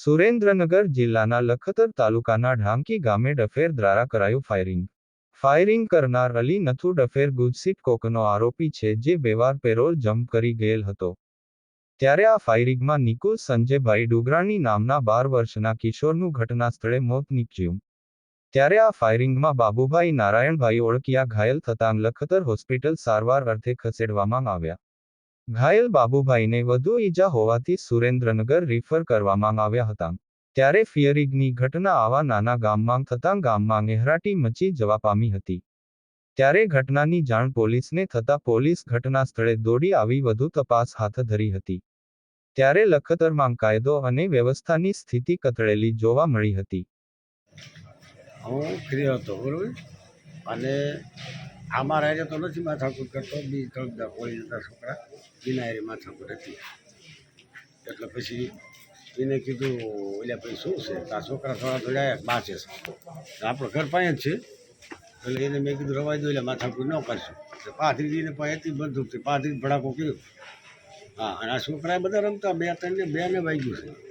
સુરેન્દ્રનગર જિલ્લાના લખતર તાલુકાના ઢાંકી ગામે ડફેર દ્વારા કરાયું ફાયરિંગ. ફાયરિંગ કરનાર અલી નથુ ડફેર ગુજસીટ કોકનો આરોપી છે જે બેવાર પેરોલ જમ્પ કરી ગયેલ હતો. ત્યારે આ ફાયરિંગમાં નિકુલ સંજયભાઈ ડુગરાણી નામના બાર વર્ષના કિશોરનું ઘટના સ્થળે મોત નીપજ્યું. ત્યારે આ ફાયરિંગમાં બાબુભાઈ નારાયણભાઈ ઓળકિયા ઘાયલ થતાં લખતર હોસ્પિટલ સારવાર અર્થે ખસેડવામાં આવ્યા. ઘાયલ બાબુભાઈને વધુ ઈજા હોવાથી સુરેન્દ્રનગર રિફર કરવામાં આવ્યા હતા. ત્યારે ફિયરિંગની ઘટના આવા નાના ગામમાં થતાં ગામમાં નેહરાટી મચી જવા પામી હતી. ત્યારે ઘટનાની જાણ પોલીસને થતાં પોલીસ ઘટના સ્થળે દોડી આવી વધુ તપાસ હાથ ધરી હતી. ત્યારે લખતરમાં કાયદો અને વ્યવસ્થાની સ્થિતિ કથળેલી જોવા મળી હતી. હું ફ્રી હતો, બરોબર? અને આમાં રાજે તો નથી માથાકૂટ કરતો. બી તળગદા કોઈ જતા છોકરા. માથા માથાકૂટ હતી. એટલે પછી એને કીધું એટલે પછી શું છે? આ છોકરા થોડા થોડા બાંચે છે. આપણો ઘર પાસે જ છે. એટલે એને મેં કીધું, રવાઈ દો, એટલે માથાકૂટ ન કરશું. એટલે પાથરીને પાસે હતી બંદૂકથી. પાથરી ભડાકો કર્યો. હા, અને આ છોકરાએ બધા રમતા. બે, ત્રણને બે ને વાગ્યું છે.